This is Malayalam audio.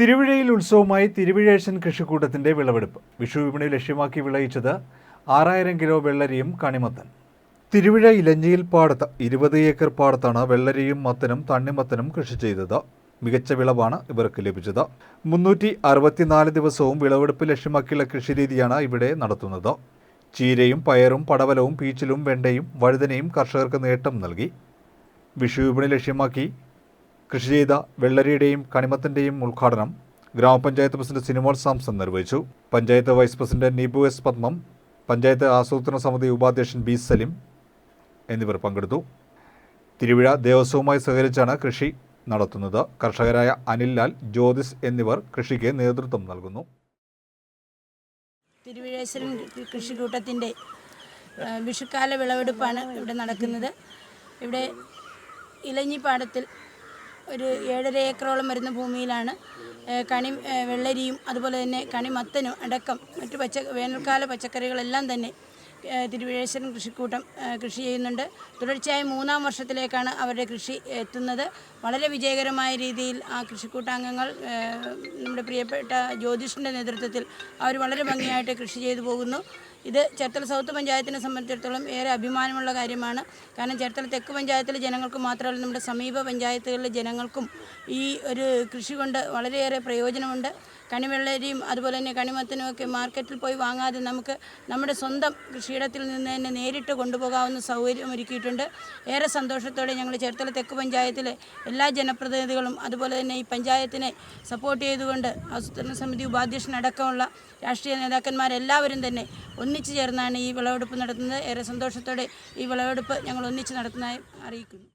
തിരുവിഴയിൽ ഉത്സവമായി തിരുവിഴേശൻ കൃഷിക്കൂട്ടത്തിന്റെ വിളവെടുപ്പ്. വിഷു വിപണി ലക്ഷ്യമാക്കി വിളയിച്ചത് ആറായിരം കിലോ വെള്ളരിയും കണിമത്തൻ. തിരുവിഴ ഇലഞ്ഞിയിൽ പാടത്ത് ഇരുപത് ഏക്കർ പാടത്താണ് വെള്ളരിയും മത്തനും തണ്ണിമത്തനും കൃഷി ചെയ്തത്. മികച്ച വിളവാണ് ഇവർക്ക് ലഭിച്ചത്. മുന്നൂറ്റി അറുപത്തിനാല് ദിവസവും വിളവെടുപ്പ് ലക്ഷ്യമാക്കിയുള്ള കൃഷിരീതിയാണ് ഇവിടെ നടത്തുന്നത്. ചീരയും പയറും പടവലവും പീച്ചിലും വെണ്ടയും വഴുതനയും കർഷകർക്ക് നേട്ടം നൽകി. വിഷു വിപണി ലക്ഷ്യമാക്കി കൃഷി ചെയ്ത വെള്ളരിയുടെയും കണിമത്തിന്റെയും ഉദ്ഘാടനം ഗ്രാമപഞ്ചായത്ത് പ്രസിഡന്റ് സിനിമോൾ സാംസൺ നിർവഹിച്ചു. Panchayat vice president Neebu S Padmam panchayat ആസൂത്രണ സമിതി ഉപാധ്യക്ഷൻ ബി സലിം എന്നിവർ പങ്കെടുത്തു. തിരുവിഴ ദേവസ്വവുമായി സഹകരിച്ചാണ് കൃഷി നടത്തുന്നത്. കർഷകരായ അനിൽ ലാൽ ജ്യോതിസ് എന്നിവർ കൃഷിക്ക് നേതൃത്വം നൽകുന്നു. തിരുവിഴേശ്വരൻ കൃഷിക്കൂട്ടത്തിന്റെ വിഷുക്കാല വിളവെടുപ്പാണ് ഇവിടെ നടക്കുന്നത്. ഇവിടെ ഇലഞ്ഞിപ്പാടത്തിൽ ഒരു ഏഴര ഏക്കറോളം വരുന്ന ഭൂമിയിലാണ്. കണി വെള്ളരിയും അതുപോലെ തന്നെ കണിമത്തനും അടക്കം മറ്റു പച്ച വേനൽക്കാല പച്ചക്കറികളെല്ലാം തന്നെ ആ, തിരുവിഴേശ്വരൻ കൃഷിക്കൂട്ടം കൃഷി ചെയ്യുന്നുണ്ട്. തുടർച്ചയായി മൂന്നാം വർഷത്തിലേക്കാണ് അവരുടെ കൃഷി എത്തുന്നത്. വളരെ വിജയകരമായ രീതിയിൽ ആ കൃഷിക്കൂട്ടാംഗങ്ങൾ നമ്മുടെ പ്രിയപ്പെട്ട ജ്യോതിഷിന്റെ നേതൃത്വത്തിൽ അവർ വളരെ ഭംഗിയായിട്ട് കൃഷി ചെയ്തു പോകുന്നു. ഇത് ചേർത്തല സൗത്ത് പഞ്ചായത്തിനെ സംബന്ധിച്ചിടത്തോളം ഏറെ അഭിമാനമുള്ള കാര്യമാണ്. കാരണം ചേർത്തല തെക്ക് പഞ്ചായത്തിലെ ജനങ്ങൾക്ക് മാത്രമല്ല നമ്മുടെ സമീപ പഞ്ചായത്തുകളിലെ ജനങ്ങൾക്കും ഈ ഒരു കൃഷി കൊണ്ട് വളരെയേറെ പ്രയോജനമുണ്ട്. കണിവെള്ളരിയും അതുപോലെ തന്നെ കണിമത്തനുമൊക്കെ മാർക്കറ്റിൽ പോയി വാങ്ങാതെ നമുക്ക് നമ്മുടെ സ്വന്തം കൃഷിയിടത്തിൽ നിന്ന് തന്നെ നേരിട്ട് കൊണ്ടുപോകാവുന്ന സൗകര്യം ഒരുക്കിയിട്ടുണ്ട്. ഏറെ സന്തോഷത്തോടെ ഞങ്ങൾ ചേർത്തല തെക്ക് പഞ്ചായത്തിലെ എല്ലാ ജനപ്രതിനിധികളും അതുപോലെ തന്നെ ഈ പഞ്ചായത്തിനെ സപ്പോർട്ട് ചെയ്തുകൊണ്ട് ആസൂത്രണ സമിതി ഉപാധ്യക്ഷനടക്കമുള്ള രാഷ്ട്രീയ നേതാക്കന്മാരെല്ലാവരും തന്നെ ഒന്നിച്ചു ചേർന്നാണ് ഈ വിളവെടുപ്പ് നടത്തുന്നത്. ഏറെ സന്തോഷത്തോടെ ഈ വിളവെടുപ്പ് ഞങ്ങൾ ഒന്നിച്ച് നടത്തുന്നതായി അറിയിക്കുന്നു.